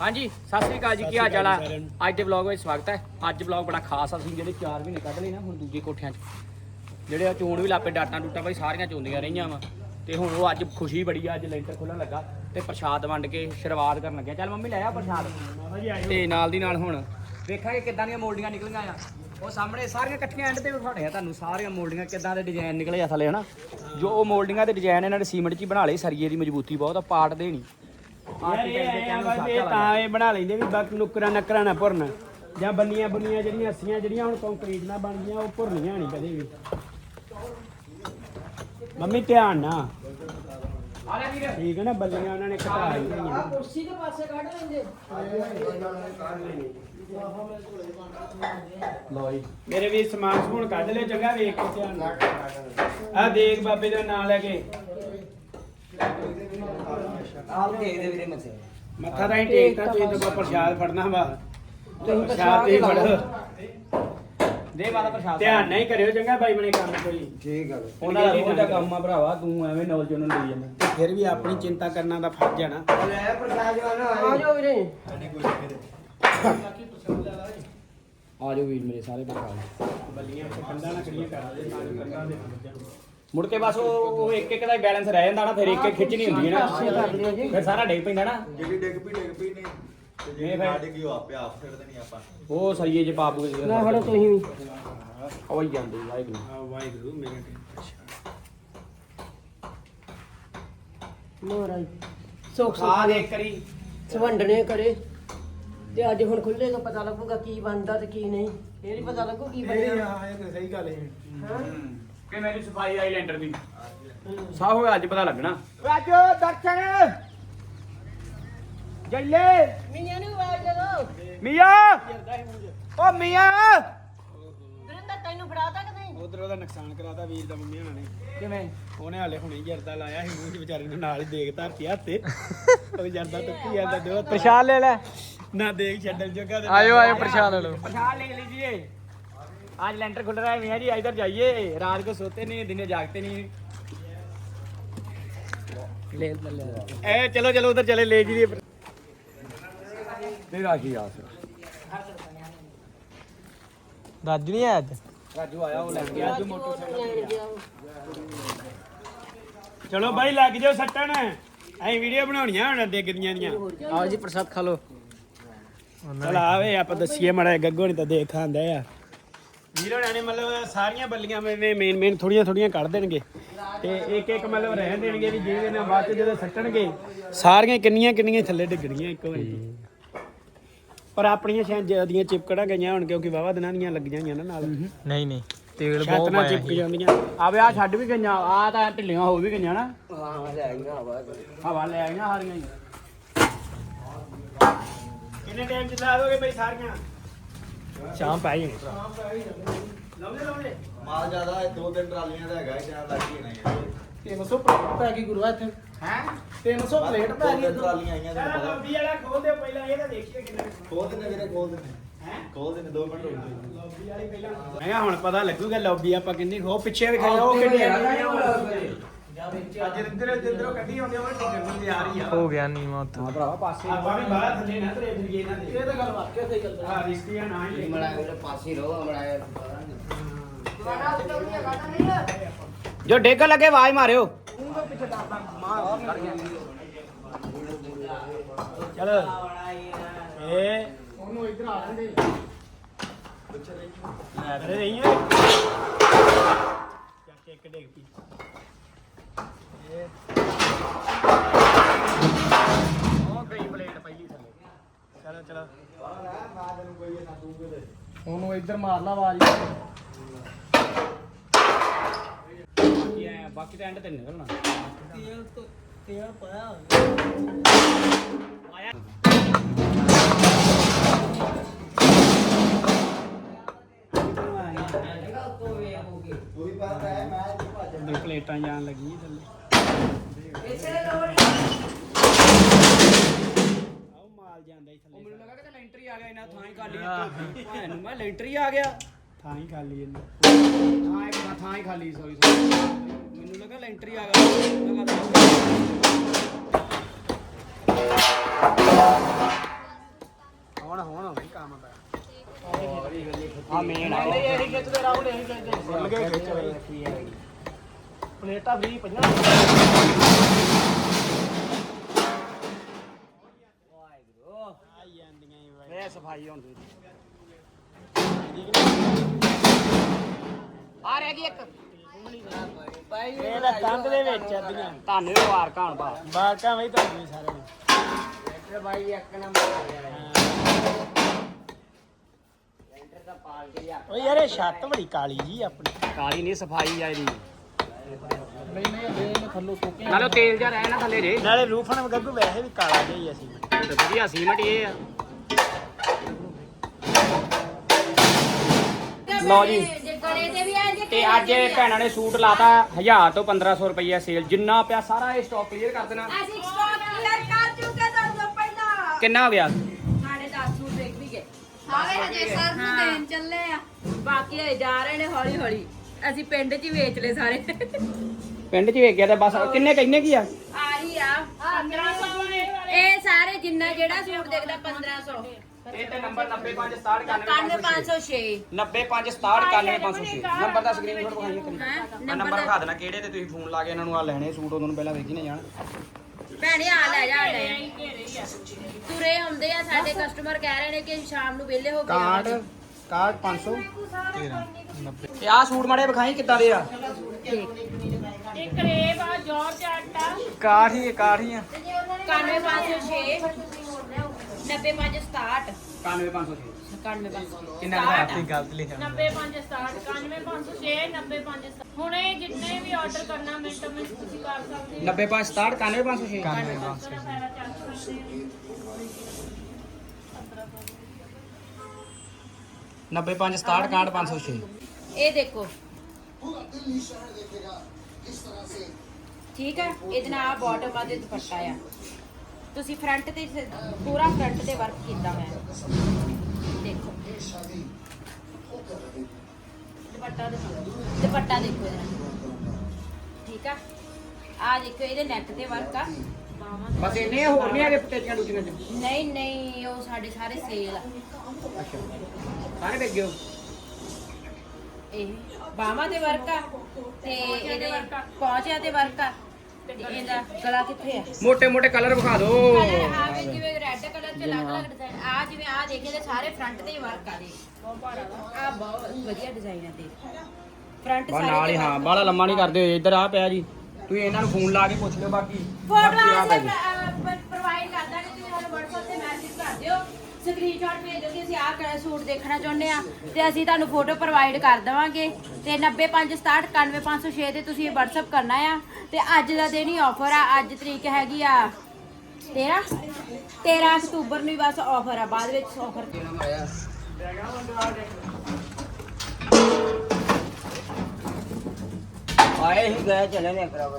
ਹਾਂਜੀ ਸਤਿ ਸ੍ਰੀ ਅਕਾਲ ਜੀ ਕੀ ਹਾਲ ਚਾਲ ਆ? ਅੱਜ ਦੇ ਵਲੌਗ ਵਿੱਚ ਸਵਾਗਤ ਹੈ। ਅੱਜ ਵਲੌਗ ਬੜਾ ਖਾਸ ਆ ਅਸੀਂ ਜਿਹੜੇ 4 ਮਹੀਨੇ ਕੱਢ ਲਏ ਨਾ ਹੁਣ ਦੂਜੇ ਕੋਠਿਆਂ 'ਚ। ਜਿਹੜੇ ਆ ਚੋਣ ਵੀ ਲਾਪੇ ਡਾਟਾਂ ਡੂਟਾਂ ਭਾਈ ਸਾਰੀਆਂ ਚੋਂਦੀਆਂ ਰਹੀਆਂ ਵਾ। ਤੇ ਹੁਣ ਉਹ ਅੱਜ ਖੁਸ਼ੀ ਬੜੀ ਆ ਅੱਜ ਲੈਂਟਰ ਖੁੱਲਣ ਲੱਗਾ ਤੇ ਪ੍ਰਸ਼ਾਦ ਵੰਡ ਕੇ ਸ਼ੁਰੂਆਤ ਕਰਨ ਲੱਗਿਆ। ਚੱਲ ਮੰਮੀ ਲੈ ਆ ਪ੍ਰਸ਼ਾਦ। ਤੇ ਨਾਲ ਦੀ ਨਾਲ ਹੁਣ ਵੇਖਾਂਗੇ ਕਿੱਦਾਂ ਦੀਆਂ ਮੋਲਡੀਆਂ ਨਿਕਲੀਆਂ ਆ। ਉਹ ਸਾਹਮਣੇ ਸਾਰੀਆਂ ਇਕੱਠੀਆਂ ਐਂਡ ਤੇ ਵਿਖਾਉਣੇ ਆ ਤੁਹਾਨੂੰ ਸਾਰੀਆਂ ਮੋਲਡੀਆਂ ਕਿੱਦਾਂ ਦੇ ਡਿਜ਼ਾਈਨ ਨਿਕਲੇ ਆ ਥੱਲੇ ਹਨਾ? ਜੋ ਉਹ ਮੋਲਡੀਆਂ ਦੇ ਡਿਜ਼ਾਈਨ ਇਹਨਾਂ ਨੇ ਸੀਮੈਂਟ 'ਚ ਹੀ ਬਣਾ ਲਏ ਸਰੀਏ ਦੀ ਮਜ਼ਬੂਤੀ ਬਹੁਤ ਆ ਪਾਟ ਦੇ ਨਹੀਂ। ਯਾਰ ਇਹ ਐਂ ਆ ਬਸ ਇਹ ਤਾਂ ਇਹ ਬਣਾ ਲੈਂਦੇ ਵੀ ਬਕ ਨੁਕਰਾਂ ਨਕਰਾਂ ਨਾ ਭੁਰਨ। ਜਾਂ ਬੰਨੀਆਂ ਬੰਨੀਆਂ ਜਿਹੜੀਆਂ ਅੱਸੀਆਂ ਜਿਹੜੀਆਂ ਹੁਣ ਕੰਕਰੀਟ ਨਾਲ ਬਣ ਗਈਆਂ ਉਹ ਭੁਰਨੀਆਂ ਨਹੀਂ ਕਦੇ ਵੀ। ਮੰਮੀ ਧਿਆਨ ਨਾ ਆ ਲੈ ਵੀਰ। ਠੀਕ ਹੈ ਨਾ ਬੱਲੀਆਂ ਉਹਨਾਂ ਨੇ ਘਟਾ ਦਿੱਤੀਆਂ ਕੁਰਸੀ ਦੇ ਪਾਸੇ ਕੱਢ ਲੈਂਦੇ। ਲਓ ਜੀ। ਮੇਰੇ ਵੀ ਸਮਾਨ ਸਮੂਨ ਕੱਢ ਲਿਓ ਚੰਗਾ ਵੇਖ ਕੇ ਧਿਆਨ ਨਾਲ। ਆ ਦੇਖ ਬਾਬੇ ਦਾ ਨਾਂ ਲੈ ਕੇ। ਆਪ ਦੇ ਦੇ ਵੀਰੇ ਮਸੇ ਮੱਥਾ ਤਾਂ ਹੀ ਟੇਕਦਾ ਤੁਸੀਂ ਤਾਂ ਕੋਈ ਪ੍ਰਸ਼ਾਦ ਫੜਨਾ ਵਾ। ਪ੍ਰਸ਼ਾਦ ਤੇ ਫੜੋ। ਦੇ ਵਾਲਾ ਪ੍ਰਸ਼ਾਦ ਧਿਆਨ ਨਹੀਂ ਕਰਿਓ ਚੰਗਾ ਬਾਈ ਬਣੇ ਕੰਮ ਕੋਈ। ਠੀਕ ਆ। ਉਹਨਾਂ ਦਾ ਦਾ ਕੰਮ ਆ ਭਰਾਵਾ ਤੂੰ ਐਵੇਂ ਨੌਲੇਜ ਨੂੰ ਦੇਈ ਜਾਂਦਾ। ਤੇ ਫਿਰ ਵੀ ਆਪਣੀ ਚਿੰਤਾ ਕਰਨਾ ਦਾ ਫਰਜ਼ ਹੈ ਨਾ। ਲੈ ਪ੍ਰਸ਼ਾਦ ਵਾਲਾ ਆ ਜਾਓ। ਵੀਰੇ। ਆ ਜਾਓ ਵੀਰ ਮੇਰੇ ਸਾਰੇ ਭਰਾ ਬੱਲੀਆਂ ਤੇ ਕੰਧਾਂ ਨਾ ਕੜੀਆਂ ਕਰਦੇ ਨਾਲ ਕੰਧਾਂ ਦੇ ਮੁੜ ਕੇ ਬਸ ਉਹ ਉਹ ਇੱਕ ਇੱਕ ਦਾ ਬੈਲੈਂਸ ਰਹਿ ਜਾਂਦਾ ਨਾ ਫਿਰ ਇੱਕ ਇੱਕ ਖਿੱਚਣੀ ਹੁੰਦੀ ਹੈ ਨਾ ਫਿਰ ਸਾਰਾ ਡਿੱਗ ਪੈਂਦਾ ਨਾ। ਜਿਹੜੀ ਡਿੱਗ ਪਈ ਡਿੱਗ ਪਈ ਨਹੀਂ। ਤੇ ਇਹ ਜਿਹੜੀ ਫਿਰ- ਨਾ ਡਿੱਗੀ ਉਹ ਆਪੇ ਆਪ ਛੱਡ ਦੇਣੀ ਆਪਾਂ ਉਹ ਸਰੀਏ ਚ ਪਾਪ ਕੇ ਨਾ ਫੜੋ ਤੁਸੀਂ ਵੀ। ਉਹ ਹੀ ਜਾਂਦੇ ਵਾਹਿਗੁਰੂ। ਆ ਵਾਹਿਗੁਰੂ ਮੇਰੇ ਤੇ। ਮਹਾਰਾਜ ਸੁੱਖ ਆ ਸੁੱਖ। ਦੇਖ ਕਰੀ। ਸਵੰਡਣੇ ਕਰੇ। ਤੇ ਅੱਜ ਹੁਣ ਖੁੱਲੇਗਾ ਪਤਾ ਲੱਗੂਗਾ ਕੀ ਬਣਦਾ ਤੇ ਕੀ ਨਹੀਂ। ਫੇਰ ਹੀ ਪਤਾ ਲੱਗੂ ਕੀ ਬਣਦਾ ਇਹ ਤਾਂ ਸਹੀ ਗੱਲ ਹੈ। ਹਾਂ। ਕਿ ਮੈਨੂੰ ਸਫ਼ਾਈ ਆਈ ਲੈਂਟਰ ਦੀ। ਸਾਹ ਹੋਇਆ ਅੱਜ ਪਤਾ ਲੱਗਣਾ। ਰਾਜੋ ਦਰਸ਼ਨ। ਜੈਲੇ। ਮੀਆਂ ਨੂੰ ਆਵਾਜ਼ ਦੇ ਮੀਆਂ। ਓ ਮੀਆਂ। ਦਰਿੰਦਰ ਤੈਨੂੰ ਫੜਾਤਾ ਕਿ ਨਹੀਂ? ਉਧਰ ਉਹਦਾ ਨੁਕਸਾਨ ਕਰਾਤਾ ਵੀਰ ਦਾ ਮੰਮੀ ਹੁਣਾਂ ਨੇ। ਕਿਵੇਂ? ਉਹਨੇ ਹਾਲੇ ਹੁਣੇ ਜਰਦਾ ਲਾਇਆ ਸੀ ਮੂੰਹ 'ਚ ਵਿਚਾਰੇ ਨੂੰ ਨਾਲ ਹੀ ਦੇਖ ਧਰਤੀ ਹੱਥੇ ਉਹ ਜਰਦਾ ਟੁੱਟੀ ਜਾਂਦਾ ਦੋ ਪ੍ਰਸ਼ਾਦ ਲੈ ਲੈ। ਨਾ ਦੇਖ ਛੱਡਣ ਜੋਗਾ ਆਇਓ ਆਇਓ ਪ੍ਰਸ਼ਾਦ ਲੈ ਲਓ। ਪ੍ਰਸ਼ਾਦ ਲੈ ਲੀਜੀਏ आज लेंटर खुल रहा है मियाँ जी इधर जाइए रात को सोते नहीं दिन में जागते नहीं ले ले ए चलो चलो उधर चले ले जी तेरा की आस ਰਾਜੂ ਨਹੀਂ ਆਇਆ ਅੱਜ राजू आया वो लग गया ਅੱਜ ਲੈਣ ਗਿਆ ਉਹ। ਚਲੋ ਬਾਈ ਲੱਗ ਜਾਓ ਸੱਟਣ ਐਂ ਵੀਡੀਓ ਬਣਾਉਣੀਆਂ ਹੁਣ ਡਿੱਗਦੀਆਂ ਦੀਆਂ आओ जी प्रसाद खा लो ਚਲ ਆਵੇ ਆਪਾਂ ਦੱਸੀਏ ਮੜਾ ਗੱਗੋ ਨਹੀਂ ਤਾਂ ਦੇਖ ਆਂਦਾ ਆ ਵੀਰੋ ਨੇ ਮਤਲਬ ਸਾਰੀਆਂ ਬੱਲੀਆਂ ਮੇਨ ਮੇਨ ਮੇਨ ਥੋੜੀਆਂ ਥੋੜੀਆਂ ਕੱਢ ਦੇਣਗੇ। ਤੇ ਇੱਕ ਇੱਕ ਮਤਲਬ ਰਹਿਣ ਦੇਣਗੇ ਵੀ ਜਿਹਦੇ ਨਾਲ ਬਾਅਦ ਚ ਜਦੋਂ ਸੱਟਣਗੇ ਸਾਰੀਆਂ ਕਿੰਨੀਆਂ ਕਿੰਨੀਆਂ ਥੱਲੇ ਡਿੱਗਣੀਆਂ ਇੱਕ ਵਾਰੀ। ਪਰ ਆਪਣੀਆਂ ਸ਼ਾਇਦ ਜਿਆਦੀਆਂ ਚਿਪਕੜਾਂ ਗਈਆਂ ਹੁਣ ਕਿਉਂਕਿ ਵਾਵਾ ਦਿਨਾਂ ਦੀਆਂ ਲੱਗੀਆਂ ਹੋਈਆਂ ਨਾ ਨਾਲ। ਨਹੀਂ ਨਹੀਂ ਤੇਲ ਬਹੁਤ ਪਾਇਆ ਚਿਪਕ ਜਾਂਦੀਆਂ। ਆਵੇ ਆ ਛੱਡ ਵੀ ਗਈਆਂ ਆ ਤਾਂ ਢਿੱਲੀਆਂ ਹੋ ਵੀ ਗਈਆਂ ਨਾ। ਹਾਂ ਲੈ ਆਈਆਂ ਆਵਾਜ਼ ਹਵਾ ਲੈ ਆਈਆਂ ਹਾਰੀਆਂ ਹੀ। ਕਿੰਨੇ ਟਾਈਮ ਚ ਲਾ ਦੋਗੇ ਬਈ ਸਾਰੀਆਂ? ਸ਼ਾਮ ਪੈ ਲਾਉਂਦੇ ਲਾਉਂਦੇ ਮਾਲ ਜ਼ਿਆਦਾ ਹੈ ਦੋ ਤਿੰਨ ਟਰਾਲੀਆਂ ਦਾ ਹੈਗਾ ਜਾਂ ਲੱਗ ਹੀ ਨਹੀਂ 300 ਪਲੇਟ ਪੈ ਗਈ ਗੁਰੂਆ ਇੱਥੇ। ਹੈ? 300 ਪਲੇਟ ਪੈ ਦੋ ਗਈ ਤਿੰਨ ਟਰਾਲੀਆਂ ਆਈਆਂ ਤੁਹਾਨੂੰ ਪਤਾ। ਲੌਬੀ ਵਾਲਾ ਖੋਲ ਦੇ ਪਹਿਲਾਂ ਇਹ ਤਾਂ ਦੇਖੀਏ ਕਿੰਨੇ ਖੋਲ ਦਿੰਦੇ ਵੀਰੇ ਖੋਲ ਦਿੰਦੇ ਹੈ? ਖੋਲ ਦਿੰਦੇ 2 ਮਿੰਟ ਰੁਕ ਜਾਓ। ਲੌਬੀ ਵਾਲੀ ਪਹਿਲਾਂ। ਮੈਂ ਕਿਹਾ ਹੁਣ ਪਤਾ ਲੱਗੂਗਾ ਲੌਬੀ ਆਪਾਂ ਕਿੰਨੀ ਉਹ ਪਿੱਛੇ ਵੀ ਖਾਇਆ ਉਹ ਕਿੰਨੀ ਅੱਜ ਜਿੰਦਰੋਂ ਜਿੰਦਰੋਂ ਕੱਢੀ ਆਉਂਦੇ ਉਹ ਟਿਕਣ ਦੀ ਆ ਰਹੀ ਆ। ਹੋ ਗਿਆ ਨੀਵਾ ਉੱਥੇ ਹਾਂ ਭਰਾਵਾ ਪਾਸੇ ਆਪਾਂ ਵੀ ਬਾਹਰ ਥੱਲੇ ਨਾ ਤਰੇ ਫਿਰੀਏ ਇਹਨਾਂ ਦੇ। ਇਹ ਤਾਂ ਗੱਲ ਵਾਕਿਆ ਸਹੀ ਗੱਲ ਆ ਰਿਸਕੀਆਂ ਨਾ ਹੀ। ਲੈ ਮੇਰੇ ਪਾਸੇ ਰਹੋ ਮੜਾਇਆ ਜੋ ਡੇਗ ਲੱਗੇ ਆਵਾਜ਼ ਮਾਰਿਓ। ਚਲੋ। ਇਹ ਉਹਨੂੰ ਇੱਧਰ ਆ ਲੈਂਦੇ। ਅਰੇ ਨਹੀਂ ਹੈ ਚੱਕ ਕੇ ਇੱਕ ਡੇਗ ਪੀ ਉਹ ਗਈ ਪਲੇਟ ਪਹਿਲੀ ਥੱਲੇ ਚਲੋ ਚਲੋ ਉਹਨੂੰ ਇੱਧਰ ਮਾਰ ਲਾ ਆਵਾਜ਼ ਇਹ ਐਂ, ਬਾਕੀ ਤਾਂ ਐਂਡ ਤੇ ਨੀ ਨਿਕਲਣਾ। ਤੇਲ ਤੋਂ ਤੇਲ ਪਾਇਆ ਪਲੇਟਾਂ ਜਾਣ ਲੱਗੀਆਂ ਥੱਲੇ। ਆਉ ਮਾਲ ਜਾਂਦਾ ਹੀ ਥੱਲੇ ਮੈਨੂੰ ਲੱਗਾ ਕਿ ਲੈਂਟਰ ਹੀ ਆ ਗਿਆ ਇਹਨਾਂ ਥਾਂ ਹੀ ਖਾਲੀ ਹੈ ਭੈਣ ਨੂੰ ਮੈਂ ਲੈਂਟਰ ਹੀ ਆ ਗਿਆ। ਥਾਂ ਹੀ ਖਾਲੀ ਇਹਨਾਂ ਥਾਂ ਇੱਕ ਥਾਂ- ਥਾਂ ਹੀ ਖਾਲੀ ਸੌਰੀ ਸੌਰੀ ਮੈਨੂੰ ਲੱਗਾ ਲੈਂਟਰ ਹੀ ਆ ਗਿਆ। ਮੈਨੂੰ ਲੱਗਾ- ਹੁਣ ਹੁਣ ਹੋਈ ਕੰਮ ਦਾ ਆ। ਮੇਨ ਆ ਇਹ ਖਿੱਚਦੇ ਰਾਹੁਲ ਇਹ ਖਿੱਚਦੇ ਲੱਗੇ ਖਿੱਚ ਪਲੇਟਾਂ ਫ੍ਰੀ ਪਈਆਂ। ਆਈ ਜਾਂਦੀਆਂ ਹੀ ਬਾਈ ਇਹ ਸਫ਼ਾਈ ਹੁੰਦੀ ਆ ਰਹਿ ਗਈ ਇੱਕ। ਇਹ ਤਾਂ ਕੰਧ ਦੇ ਵਿੱਚ ਅੱਧੀਆਂ। ਤੁਹਾਨੂੰ ਵਾਰ ਕਾਣ ਬਾ ਬਾਕਾਂ ਬਈ ਤੁਹਾਨੂੰ ਵੀ ਸਾਰੇ ਨੂੰ ਬਾਈ ਇੱਕ ਨੰਬਰ ਆ ਗਿਆ ਲੈਂਟਰ ਦਾ ਪਾਲ ਕੇ ਆ। ਓ ਯਾਰ ਇਹ ਛੱਤ ਬੜੀ ਕਾਲੀ ਜੀ ਆਪਣੀ। ਕਾਲੀ ਨਹੀਂ ਸਫ਼ਾਈ ਆ ਇਹਦੀ। ਨਾਲੇ ਉਹ ਤੇਲ ਜਿਹਾ ਰਹਿ ਨਾ ਥੱਲੇ ਜੇ। ਨਾਲੇ ਰੂਫਨ ਗੱਗੂ ਵੈਸੇ ਵੀ ਕਾਲਾ ਜਿਹਾ ਹੀ ਅਸੀਂ ਤੇ ਵਧੀਆ ਸੀਮਟ ਇਹ ਆ। ਲਓ ਜੀ। ਜੇ ਗਲੇ ਤੇ ਵੀ ਆ ਜੇ ਤੇ ਅੱਜ ਇਹ ਭੈਣਾਂ ਨੇ ਸੂਟ ਲਾਤਾ 1000 ਤੋਂ 1500 ਰੁਪਈਆ ਸੇਲ। ਜਿੰਨਾ ਪਿਆ ਸਾਰਾ ਇਹ ਸਟਾਕ ਕਲੀਅਰ ਕਰ ਦੇਣਾ। ਅਸੀਂ ਸਟਾਕ ਕਲੀਅਰ ਕਰ ਚੁੱਕੇ ਤੁਹਾਨੂੰ ਪਹਿਲਾਂ। ਕਿੰਨਾ ਹੋ ਗਿਆ? ਸਾਡੇ 10 ਸੂਟ ਦੇਖ ਵੀ ਗਏ। ਸਾਰੇ ਹਜੇ ਸਰ ਨੂੰ ਦੇਣ ਚੱਲੇ ਆ। ਬਾਕੀ ਹਜੇ ਜਾ ਰਹੇ ਨੇ ਹੌਲੀ ਹੌਲੀ ਅਸੀਂ ਪਿੰਡ 'ਚ ਹੀ ਵੇਚ ਲਏ ਸਾਰੇ। ਪਿੰਡ 'ਚ ਵੇਖ ਗਿਆ ਤੇ ਬਸ ਕਿੰਨੇ ਕਿੰਨੇ ਕੀ ਆ? ਆਹੀ ਆ। 1500 ਇਹ ਸਾਰੇ ਜਿੰਨਾ ਜਿਹੜਾ ਸੂਟ ਦੇਖਦਾ 1500 ਇਹ ਤੇ ਨੰਬਰ 90567 91506 90567 ਨੰਬਰ ਦਾ ਸਕਰੀਨਸ਼ਾਟ ਵਿਖਾਈਏ ਕਰੀ ਨੰਬਰ ਵਿਖਾ ਦੇਣਾ ਕਿਹੜੇ ਤੇ ਤੁਸੀਂ ਫੋਨ ਲਾ ਕੇ ਇਹਨਾਂ ਨੂੰ ਆ ਲੈਣੇ ਸੂਟ ਉਦੋਂ ਨੂੰ ਪਹਿਲਾਂ ਵੇਖੀ ਨਾ ਜਾਣ। ਭੈਣੇ ਆ ਲੈ ਜਾ ਲੈ। ਤੁਰੇ ਆਉਂਦੇ ਆ ਸਾਡੇ ਕਸਟਮਰ ਕਹਿ ਰਹੇ ਨੇ ਕਿ ਸ਼ਾਮ ਨੂੰ ਵਿਹਲੇ ਹੋ ਕੇ ਕਾਰਡ ਆਵਾਂਗੇ। ਕਾਰਡ 500 ਤੇ ਆ ਸੂਟ ਮੜੇ ਵਿਖਾਈ, ਕਿੱਦਾਂ ਦੇ ਆ? ਇਹ ਕਰੇਬ ਆ ਜੋਰਜ ਆਟਾ ਕਾਠੀ ਕਾਠੀ ਆ। 91506 90567 91506 91506 ਕਿੰਨਾ ਆਪਣੀ ਗਲਤ ਲਿਖਿਆ 9567 91506 9567 ਹੁਣ ਇਹ ਜਿੰਨੇ ਵੀ ਆਰਡਰ ਕਰਨਾ ਮਿੰਟੋ ਮਿੰਟ ਤੁਸੀਂ ਕਰ ਸਕਦੇ 90567 99506 90567 99506 ਇਹ ਦੇਖੋ। ਠੀਕ ਹੈ? ਇਹਦੇ ਨਾਲ ਬਾਟਮ ਆ ਤੇ ਦੁਪੱਟਾ ਆ। ਤੁਸੀਂ ਫਰੰਟ ਤੇ ਸ- ਪੂਰਾ ਫਰੰਟ ਤੇ ਵਰਕ ਕੀਤਾ ਹੋਇਆ। ਦੇਖੋ। ਦੁਪੱਟਾ ਦੇਖੋ। ਦੁਪੱਟਾ ਦੇਖੋ ਇਹਦਾ। ਠੀਕ ਆ ਆ ਦੇਖੋ ਇਹਦੇ ਨੈਕ ਤੇ ਵਰਕ ਆ। ਬਸ ਆ, ਹੋਰ ਨਹੀਂ ਹੈਗੇ ਪਟੇਚੀਆਂ ਦੂਜੀਆਂ ਚ? ਨਹੀਂ ਨਹੀਂ ਉਹ ਸਾਡੇ ਸਾਰੇ ਸੇਲ ਆ। ਅੱਛਾ। ਸਾਰੇ ਵੇਖ ਗਿਓ ਇਹ ਬਾਹਾਂ ਦੇ ਵਰਕ ਆ ਤੇ ਇਹਦੇ ਪੌਂਚਿਆਂ ਤੇ ਵਰਕ ਆ ਇਹਦਾ ਗਲਾ ਕਿੱਥੇ ਆ? ਮੋٹے ਮੋٹے ਕਲਰ ਵਿਖਾ ਦਿਓ ਹਾਂ ਆ ਜਿਵੇਂ ਆ ਦੇਖੇ ਤੇ ਸਾਰੇ ਫਰੰਟ ਤੇ ਹੀ ਵਰਕ ਆ ਦੇ। ਬਹੁਤ ਭਾਰਾ ਆ ਬਹੁਤ ਵਧੀਆ ਡਿਜ਼ਾਈਨ ਆ ਤੇ। ਫਰੰਟ ਬਾ ਨਾਲ ਹੀ ਹਾਂ ਬਾਹਲਾ ਲੰਮਾ ਨਹੀਂ ਕਰਦੇ ਇੱਧਰ ਆ ਪਿਆ ਜੀ। ਤੁਸੀਂ ਇਹਨਾਂ ਬਾਕੀ। ਸਕਰੀਨਸ਼ਾਟ ਭੇਜ ਦਿਓ ਕਿ ਅਸੀਂ ਆਹ ਸੂਟ ਦੇਖਣਾ ਚਾਹੁੰਦੇ ਆ ਤੇ ਅਸੀਂ ਤੁਹਾਨੂੰ ਫੋਟੋ ਪ੍ਰੋਵਾਈਡ ਕਰ ਦੇਵਾਂਗੇ ਤੇ 90567 91506 ਤੇ ਤੁਸੀਂ WhatsApp ਕਰਨਾ ਆ ਤੇ ਅੱਜ ਦਾ ਦਿਨ ਹੀ ਆਫਰ ਆ, ਅੱਜ ਤਰੀਕ ਹੈਗੀ ਆ 13 13 ਅਕਤੂਬਰ ਨੂੰ ਹੀ ਬਸ ਆਫਰ ਆ, ਬਾਅਦ ਵਿੱਚ ਆਫਰ ਆਏ ਹੀ ਗਏ, ਚਲੇ ਨੇ ਕਰਾਵਾ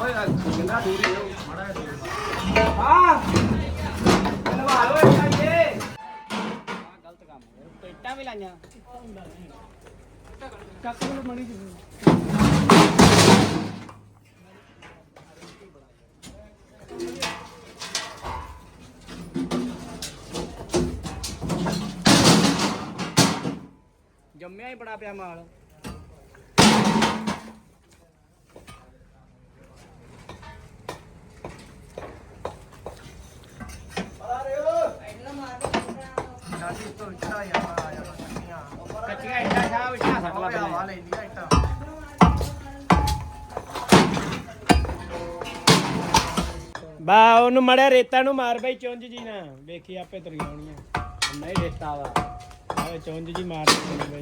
ਓਏ ਦੂਰ ਹੀ ਮਾੜਾ ਲੋ ਇਹ ਗਲਤ ਕੰਮ ਪੇਟਾਂ ਵੀ ਲਾਈਆਂ। ਕੱਕ ਨੂੰ ਮਣੀ ਜੰਮਿਆ ਹੀ ਬੜਾ ਪਿਆ ਮਾਲ। ਕੱਚੀਆਂ ਇੱਟਾਂ ਸ਼ਾਹ ਵਿੱਚ ਨਾ ਸੱਟ ਲੱਗ ਬਾ, ਉਹਨੂੰ ਮੜਿਆ ਰੇਤਾ ਨੂੰ ਮਾਰ ਬਈ, ਚੁੰਝ ਜੀ ਨਾ। ਵੇਖੀ ਆਪੇ ਤੁਰ ਆਉਣੀਆਂ। ਨਹੀਂ ਰੇਤਾ ਵਾ। ਆਵੇ ਚੁੰਝ ਜੀ ਮਾਰ ਦੇ ਬਈ।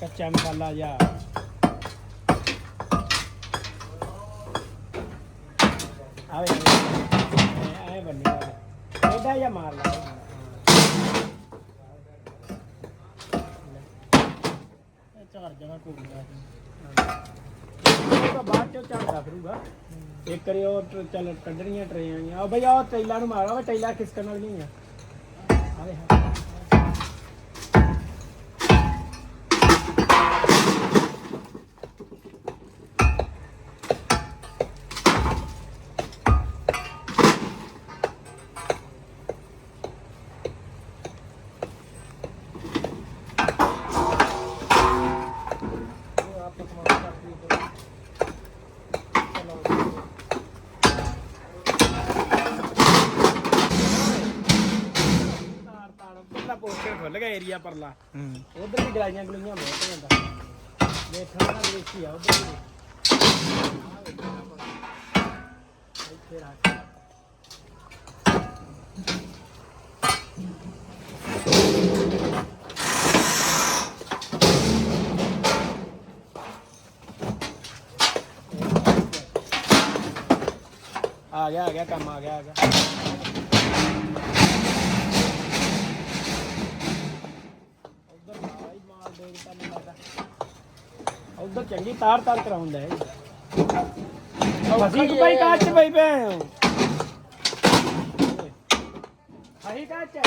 ਕੱਚਾ ਮਸਾਲਾ ਜਾ ਆਵੇ ਆਏ ਬੰਨੀ ਐਡਾ ਜਾਂ ਮਾਰ ਲਾ। ਝੜ ਜਾਣਾ ਕੋਲ ਤਾਂ ਬਾਅਦ ਚੋਂ ਝੜਦਾ ਫਿਰੂਗਾ। ਇੱਕ ਵਾਰੀ ਉਹ ਟ- ਚੱਲ ਕੱਢਣੀਆਂ ਟਰੇਆਂ ਆ ਉਹ ਬਈ ਉਹ ਟੈਲਾਂ ਨੂੰ ਮਾਰੋ ਉਹ ਟੈਲਾਂ ਖਿਸਕਣ ਵਾਲੀਆਂ ਆ। ਆਵੇ ਤਾਰ ਏਰੀਆ ਪਰਲਾ। ਉਧਰ ਵੀ ਗਲਾਈਆਂ ਗਲੂਈਆਂ ਬਹੁਤ ਜਾਂਦਾ ਦੇਖਣਾ ਨਾ ਦੇਖੀ ਆ ਉਧਰ ਵੀ। ਇੱਥੇ ਰੱਖ। ਆ ਗਿਆ ਆ ਗਿਆ ਕੰਮ ਆ ਗਿਆ ਆ ਗਿਆ ਉਧਰ ਮਾਲ ਮਾਲ ਦੇ ਦਿੱਤਾ ਮੈਨੂੰ ਲੱਗਦਾ ਉਧਰ ਚੰਗੀ ਤਾਰ ਤਾਰ ਕਰਾਉਂਦਾ ਹੈ। ਅਸੀਂ ਭਾਈ ਕਾਚ ਚ ਪਈ ਪਏ ਹਾਂ? ਅਸੀਂ ਕਾਚ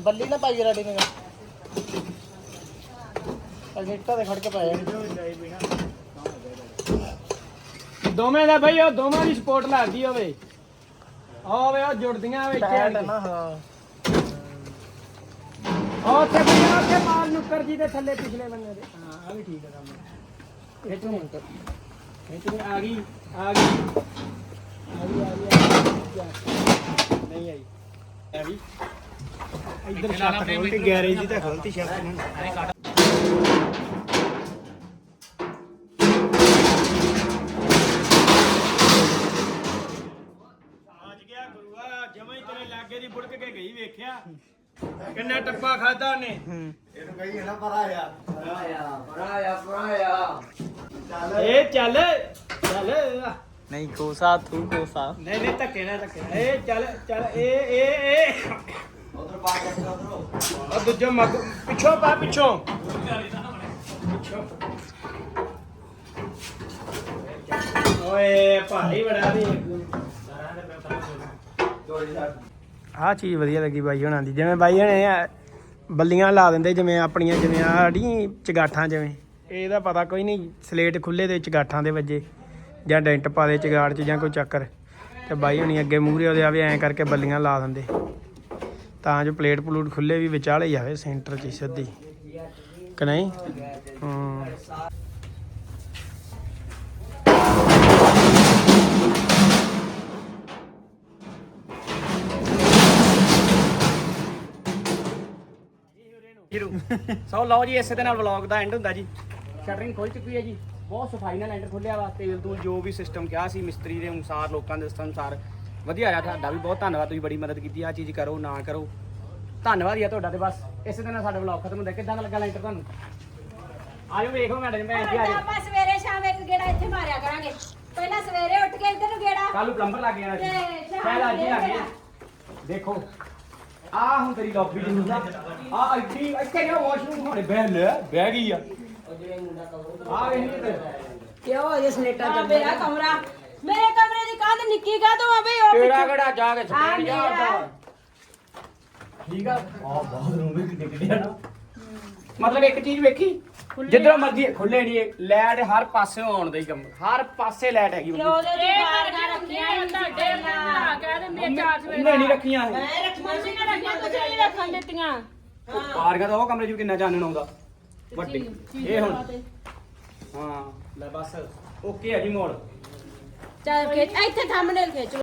ਬੱਲੀ ਨਾ ਪਾਈ ਰੈਡੀ ਨੇ ਅਜੇਟਾ ਦੇ ਖੜ ਕੇ ਪਾਇਆ। ਦੋਵੇਂ ਦਾ ਭਾਈ ਉਹ ਦੋਵਾਂ ਦੀ ਸਪੋਰਟ ਲੱਗਦੀ ਹੋਵੇ। ਆਵੇ ਉਹ ਜੁੜਦੀਆਂ ਵਿੱਚ ਨਾ ਹਾਂ। ਉੱਥੇ ਭਾਈ ਉੱਥੇ ਮਾਲ ਨੁੱਕਰ ਜੀ ਦੇ ਥੱਲੇ ਪਿਛਲੇ ਬੰਨੇ ਦੇ। ਹਾਂ ਆ ਵੀ ਠੀਕ ਹੈ ਕੰਮ। ਇਹ ਤੋਂ ਮਿੰਟ ਇਹ ਤੋਂ ਆ ਗਈ। ਆ ਗਈ ਆ ਗਈ ਆ ਗਈ, ਆ ਗਈ। ਨਹੀਂ ਆਈ। ਆ ਵੀ ਇੱਧਰ ਛੱਤ ਖੋਲਤੀ ਗੈਰੇਜ ਦੀ ਤਾਂ ਖੋਲਤੀ ਛੱਤ ਨੇ। ਅੱਜ ਗਿਆ ਗੁਰੂਆ ਜਮਾਂ ਹੀ ਤੇਰੇ ਲਾਗੇ ਦੀ ਬੁੜਕ ਕੇ ਗਈ ਵੇਖਿਆ। ਕਿੰਨਾ ਟੱਪਾ ਖਾਦਾ ਉਹਨੇ? ਇਹਨੂੰ ਕਹੀ ਨਾ ਪਰਾਇਆ। ਪਰਾਇਆ ਪਰਾਇਆ ਪਰਾਇਆ। ਇਹ ਚੱਲ ਚੱਲ। ਨਹੀਂ ਕੋਸਾ ਤੂੰ ਕੋਸਾ ਨਹੀਂ ਨਹੀਂ ਧੱਕੇ ਨਾ ਧੱਕੇ ਨਾ। ਇਹ ਚੱਲ ਚੱਲ ਇਹ ਇਹ ਇਹ ਉਧਰ ਪਾ ਕੇ ਉਧਰੋਂ। ਉਹ ਦੂਜਾ ਮੱਗ ਪਿੱਛੋਂ ਪਾ ਪਿੱਛੋਂ। ਓਏ ਭਾਈ ਬੜਾ ਵੀ ਚੋਰੀ ਦਾ ਆਹ ਚੀਜ਼ ਵਧੀਆ ਲੱਗੀ ਬਾਈ ਹੁਣਾਂ ਦੀ। ਜਿਵੇਂ ਬਾਈ ਹਣੇ ਬੱਲੀਆਂ ਲਾ ਦਿੰਦੇ, ਜਿਵੇਂ ਆਪਣੀਆਂ, ਜਿਵੇਂ ਆਹ ਨੀ ਚਗਾਠਾਂ ਜਿਵੇਂ। ਇਹਦਾ ਪਤਾ ਕੋਈ ਨਹੀਂ ਸਲੇਟ ਖੁੱਲੇ ਦੇ ਚਗਾਠਾਂ ਦੇ ਵੱਜੇ, ਜਾਂ ਡੈਂਟ ਪਾ ਦੇ ਚਗਾੜ 'ਚ, ਜਾਂ ਕੋਈ ਚੱਕਰ। ਤੇ ਬਾਈ ਹੁਣੀ ਅੱਗੇ ਮੂਹਰੇ, ਉਹਦੇ ਆਵੇ ਐਂ ਕਰਕੇ ਬੱਲੀਆਂ ਲਾ ਦਿੰਦੇ। ਤਾਂ ਜੋ ਪਲੇਟ ਪਲੂਟ ਖੁੱਲੇ ਵੀ ਵਿਚਾਲੇ ਜਾਵੇ ਸੈਂਟਰ 'ਚ ਹੀ ਸਿੱਧੀ। ਕਿ ਨਹੀਂ? ਹੂੰ। ਸੋ ਲਓ ਜੀ ਇਸੇ ਦੇ ਨਾਲ ਵਲੌਗ ਦਾ ਐਂਡ ਹੁੰਦਾ ਜੀ। ਸ਼ਟਰਿੰਗ ਖੁੱਲ ਚੁੱਕੀ ਹੈ ਜੀ। ਬਹੁਤ ਸਫ਼ਾਈ ਨਾਲ ਐਂਟਰ ਖੁੱਲਿਆ ਵਾ। ਤੇਲ ਤੂਲ ਜੋ ਵੀ ਸਿਸਟਮ ਕਿਹਾ ਸੀ ਮਿਸਤਰੀ ਦੇ ਅਨੁਸਾਰ ਲੋਕਾਂ ਦੇ ਅਨੁਸਾਰ ਵਧੀਆ ਰਿਹਾ ਤੁਹਾਡਾ ਵੀ। ਬਹੁਤ ਧੰਨਵਾਦ ਤੁਸੀਂ ਬੜੀ ਮਦਦ ਕੀਤੀ। ਆ ਚੀਜ਼ ਕਰੋ ਨਾ ਕਰੋ। ਧੰਨਵਾਦ ਆ ਤੁਹਾਡਾ ਤੇ ਬਸ। ਇਸੇ ਦੇ ਨਾਲ ਸਾਡਾ ਵਲੌਗ ਖਤਮ ਹੁੰਦਾ। ਕਿੱਦਾਂ ਦਾ ਲੱਗਾ ਲੈਂਟਰ ਤੁਹਾਨੂੰ? ਆਜੋ ਵੇਖੋ ਮੈਡਮ ਭੈਣ ਜੀ ਆਜੋ ਆਪਾਂ ਸਵੇਰੇ ਸ਼ਾਮ ਇੱਕ ਗੇੜਾ ਇੱਥੇ ਮਾਰਿਆ ਕਰਾਂਗੇ। ਪਹਿਲਾਂ ਸਵੇਰੇ ਉੱਠ ਕੇ ਇੱਧਰ ਨੂੰ ਗੇੜਾ। ਕੱਲ ਨੂੰ ਪਲੰਬਰ ਲੱਗ ਜਾਣਾ ਜੀ ਸ਼ਾਮ ਪਹਿਲਾਂ ਜੀ ਆ ਨੂੰ ਗਏ। ਦੇਖੋ ਆ ਹੁਣ ਤੇਰੀ ਲੌਬੀ ਦੀ ਹੁੰਦਾ। ਆ ਇੱਥੇ ਇੱਥੇ ਜਿਹੜਾ ਵਾਸ਼ਰੂਮ ਹੋਣੇ ਬਹਿ ਲੈ ਬਹਿ ਗਈ ਆ। ਆ ਵੇਖ ਨਹੀਂ ਤੇ ਕਿਉਂ ਅਜੇ ਸਨੇਟਾ ਆ ਚੱਲਦਾ ਮੇਰਾ ਕਮਰਾ। ਮੇਰੇ ਕਮਰੇ ਦੀ ਕੰਧ ਨਿੱਕੀ ਕਾ ਤੋਂ ਆ ਬਈ? ਉਹ ਕਿਹੜਾ ਪਿੱਛੇ- ਕਿਹੜਾ ਜਾ ਕੇ ਆ ਸਪੇਨ ਜਾ ਮੇਰਾ ਉੱਦਾਂ। ਠੀਕ ਆ? ਆ ਬਾਥਰੂਮ ਵੀ ਕਿੱਡੇ ਕਿੱਡੇ ਆ ਨਾ। ਮਤਲਬ ਇੱਕ ਚੀਜ਼ ਵੇਖੀ? ਜਿੱਧਰੋਂ ਮਰਜ਼ੀ ਖੁੱਲੇ ਨਹੀਂ ਇਹ ਲੈਟ ਹਰ ਪਾਸੇ ਆਉਣ ਦਾ ਹੀ ਕੰਮ ਹਰ ਪਾਸੇ ਲੈਟ ਹੈਗੀ ਤੇ ਉਹਦੀ ਉਹਦੇ ਇਹ ਚ ਬਾਹਰ ਕਰਕੇ ਰੱਖੀਆਂ ਰੱਖੀਆਂ ਤੁਹਾਡੇ ਭਰਾ ਕਹਿ ਦਿੰਦੇ ਚਾਰ ਸਵੇਰੇ ਉਹਨੇ ਨਹੀਂ ਰੱਖੀਆਂ ਇਹ। ਮੈਂ ਰੱਖਣਾ ਮੰਮੀ ਨੇ ਰੱਖੀਆਂ ਤੁਸੀਂ ਨਹੀਂ ਰੱਖਣ ਦਿੱਤੀਆਂ। ਪਾਰਗਾ ਤਾਂ ਉਹ ਕਮਰੇ 'ਚ ਵੀ ਕਿੰਨਾ ਚਾਨਣ ਆਉਂਦਾ ਵੱਡੀ। ਇਹ ਹੁਣ। ਹਾਂ ਲੈ ਬਸ ਓਕੇ ਆ ਜੀ ਮੋੜ। ਚੱਲ ਖਿੱਚ ਇੱਥੇ ਥੰਬਨੇਲ ਖਿੱਚ।